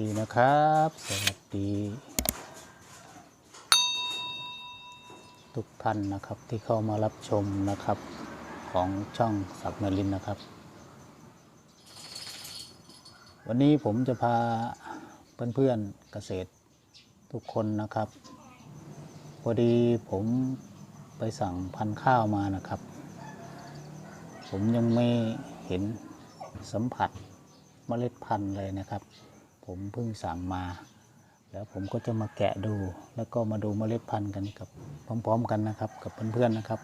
ดีนะครับ สวัสดี ทุกท่านนะครับที่เข้ามารับชมนะครับของช่องสับเมลินนะครับ วันนี้ผมจะพาเพื่อนๆเกษตรทุกคนนะครับ พอดีผมไปสั่งพันข้าวมานะครับ ผมยังไม่เห็นสัมผัสเมล็ดพันธุ์เลยนะครับ ผมเพิ่งสั่งมา แล้วผมก็จะมาแกะดู แล้วก็มาดูเมล็ดพันธุ์กันกับพร้อม ๆ กันนะครับ กับเพื่อนๆนะครับ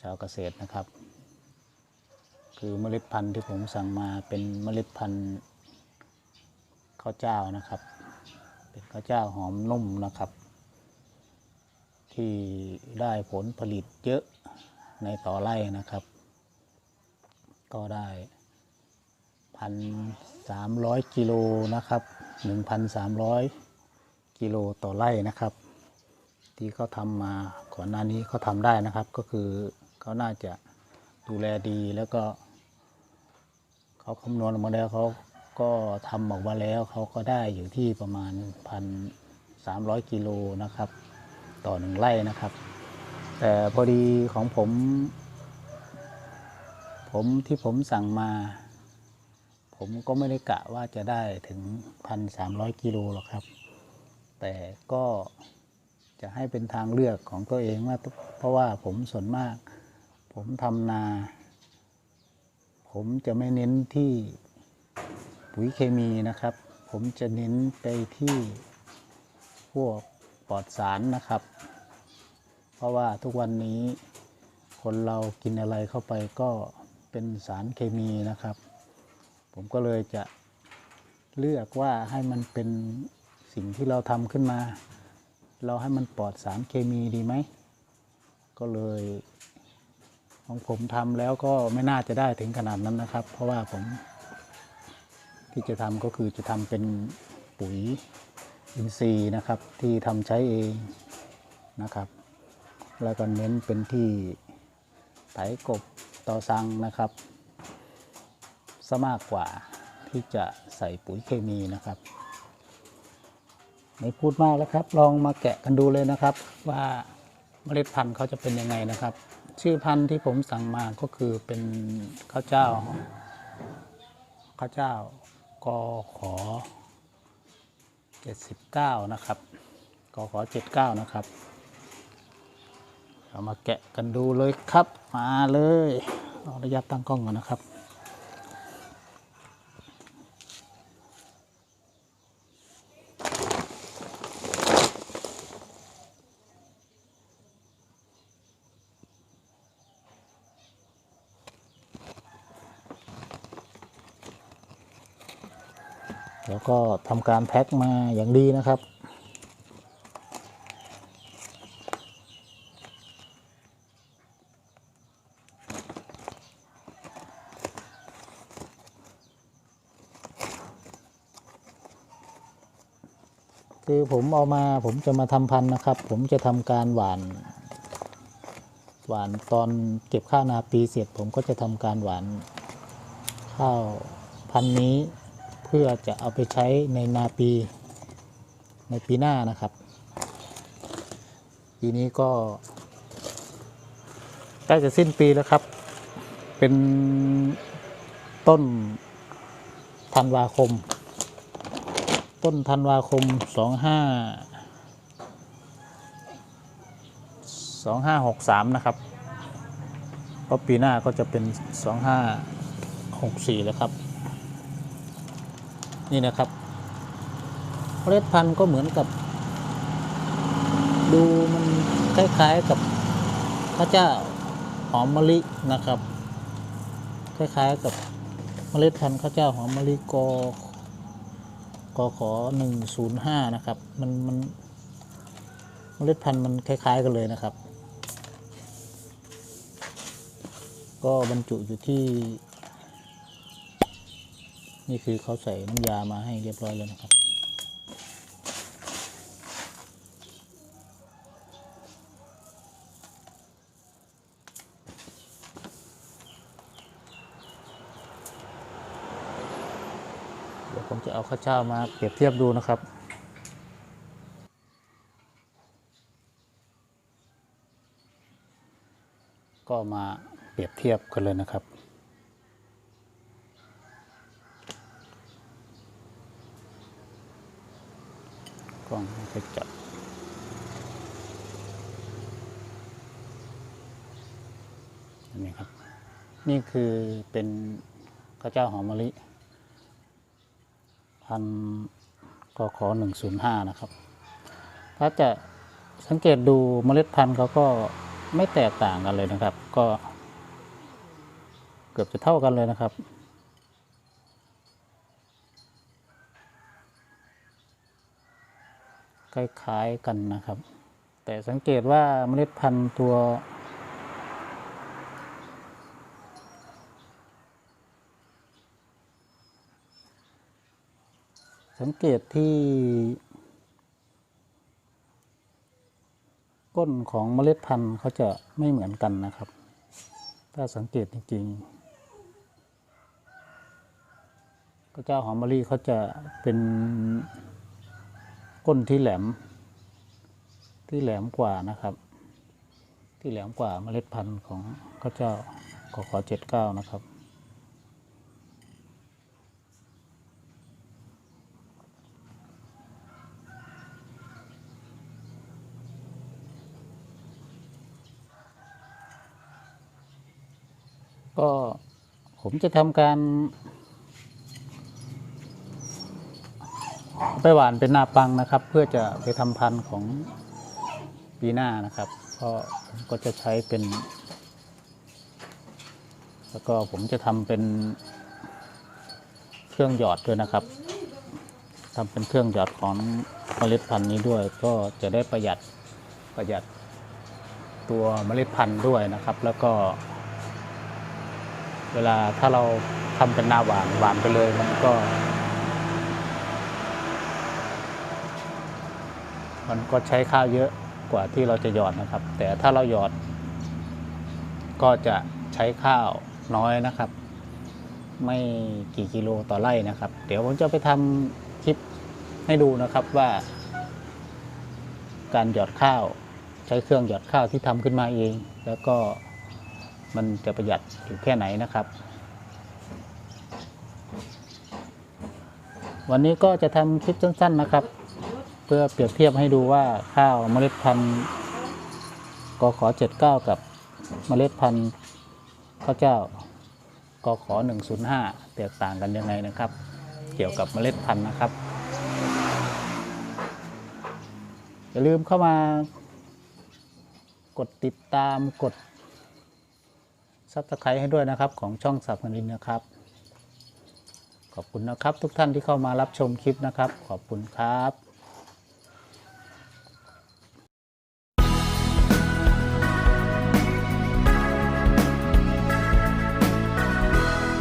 ชาวเกษตรนะครับ คือเมล็ดพันธุ์ที่ผมสั่งมาเป็นเมล็ดพันธุ์ข้าวเจ้านะครับ เป็นข้าวเจ้าหอมนุ่มนะครับ ที่ได้ผลผลิตเยอะในต่อไร่นะครับ ก็ได้ พันสามร้อยกิโลนะครับหนึ่งพันสามร้อยกิโลต่อไร่นะครับ ที่เขาทำมาก่อนหน้านี้เขาทำได้นะครับ ก็คือเขาน่าจะดูแลดีแล้วก็เขาคำนวณออกมาแล้วเขาก็ทำออกมาแล้วเขาก็ได้อยู่ที่ประมาณพันสามร้อยกิโลนะครับ ต่อหนึ่งไร่นะครับ แต่พอดีของผม ผมที่ผมสั่งมา ผมก็ไม่ได้กะว่าจะได้ถึงพันสามร้อยกิโลหรอกครับ แต่ก็จะให้เป็นทางเลือกของตัวเองว่าเพราะว่าผมส่วนมาก ผมทำนา ผมจะไม่เน้นที่ปุ๋ยเคมีนะครับ ผมจะเน้นไปที่พวกปลอดสารนะครับ เพราะว่าทุกวันนี้คนเรากินอะไรเข้าไปก็เป็นสารเคมีนะครับ ผมก็เลยจะเลือกว่าให้มันเป็นสิ่งที่เราทำขึ้นมา เราให้มันปลอดสารเคมีดีไหม ก็เลยของผมทำแล้วก็ไม่น่าจะได้ถึงขนาดนั้นนะครับ เพราะว่าผมที่จะทำก็คือจะทำเป็นปุ๋ยอินทรีย์นะครับ ที่ทำใช้เองนะครับ แล้วก็เน้นเป็นที่ไถกบต่อสังนะครับ ซะมากกว่าที่จะใส่ปุ๋ยเคมีนะครับ ไม่พูดมากแล้วครับ ลองมาแกะกันดูเลยนะครับ ว่าเมล็ดพันธุ์เขาจะเป็นยังไงนะครับ ชื่อพันธุ์ที่ผมสั่งมาก็คือเป็นข้าวเจ้าข้าวเจ้ากอขอ79 นะครับกอขอ79 นะครับเรามาแกะกันดูเลยครับ มาเลยเอาระยะตั้งกล้องก่อนนะครับ แล้วก็ทำการแพ็คมาอย่างดีนะครับ คือผมเอามาผมจะมาทำพันธุ์นะครับ ผมจะทำการหวานหวานตอนเก็บข้าวนาปีเสร็จผมก็จะทำการหวานข้าวพันธุ์นี้ เพื่อจะเอาไปใช้ในนาปีในปีหน้านะครับ ปีนี้ก็ใกล้จะสิ้นปีแล้วครับ เป็นต้นธันวาคม ต้นธันวาคมสองห้าสองห้าหกสามนะครับเพราะปีหน้าก็จะเป็นสองห้าหกสี่แล้วครับ นี่นะครับเมล็ดพันธุ์ก็เหมือนกับ ดูมันคล้ายๆกับข้าเจ้าหอมมะลินะครับ คล้ายๆกับเมล็ดพันธุ์ข้าวเจ้าหอมมะลิกกขอหนึ่งศูนย์ห้านะครับ มันมันเมล็ดพันธุ์มันคล้าย ๆ กันเลยนะครับ ก็บรรจุอยู่ที่ นี่คือเขาใส่น้ำยามาให้เรียบร้อยแล้วนะครับ เดี๋ยวผผมจะเอาข้าวเจ้ามาเปรียบเทียบดูนะครับก็มาเปรียบเทียบกันเลยนะครับ ล้องไม่ค่อยจับอันนี้ครับ นี่คือเป็นข้าวเจ้าหอมมะลิ พันกขอหนึ่งศูนย์ห้านะครับ ถ้าจะสังเกตดูเมล็ดพันธุ์เขาก็ไม่แตกต่างกันเลยนะครับ ก็เกือบจะเท่ากันเลยนะครับ คล้ายๆกันนะครับ แต่สังเกตว่าเมล็ดพันธุ์ตัว สังเกตที่ ก้นของเมล็ดพันธุ์เขาจะไม่เหมือนกันนะครับ ถ้าสังเกตจริงๆก็เจ้าหอมมะลิเขาจะเป็น ก้นที่แหลม ที่แหลมกว่านะครับ ที่แหลมกว่าเมล็ดพันธุ์ของข้าวเจ้ากขอเจ็ดเก้านะครับ ก็ผมจะทำการ ไปหวานเป็นนาปังนะครับ เพื่อจะไปทำพันธุ์ของปีหน้านะครับก็ก็จะใช้เป็น แล้วก็ผมจะทำเป็นเครื่องหยอดด้วยนะครับทำเป็นเครื่องหยอดของเมล็ดพันธุ์นี้ด้วย ก็จะได้ประหยัดประหยัดตัวเมล็ดพันธุ์ด้วยนะครับ แล้วก็ เวลาถ้าเราทำเป็นนาหวานหวานไปเลยมันก็ มันก็ใช้ข้าวเยอะกว่าที่เราจะหยอดนะครับ แต่ถ้าเราหยอด ก็จะใช้ข้าวน้อยนะครับ ไม่กี่กิโลต่อไร่นะครับ เดี๋ยวผมจะไปทำคลิปให้ดูนะครับว่า การหยอดข้าว ใช้เครื่องหยอดข้าวที่ทำขึ้นมาเอง แล้วก็มันจะประหยัดอยู่แค่ไหนนะครับวันนี้ก็จะทำคลิปสั้น ๆ นะครับ เพื่อเปรียบเทียบให้ดูว่าข้าวเมล็ดพันธุ์กขอ79 กับเมล็ดพันธุ์ข้าวเจ้ากขอ105 แตกต่างกันยังไงนะครับ เกี่ยวกับเมล็ดพันธุ์นะครับ อย่าลืมเข้ามากดติดตามกดซับสไครต์ให้ด้วยนะครับ ของช่องสับกันดินนะครับ ขอบคุณนะครับทุกท่านที่เข้ามารับชมคลิปนะครับ ขอบคุณครับ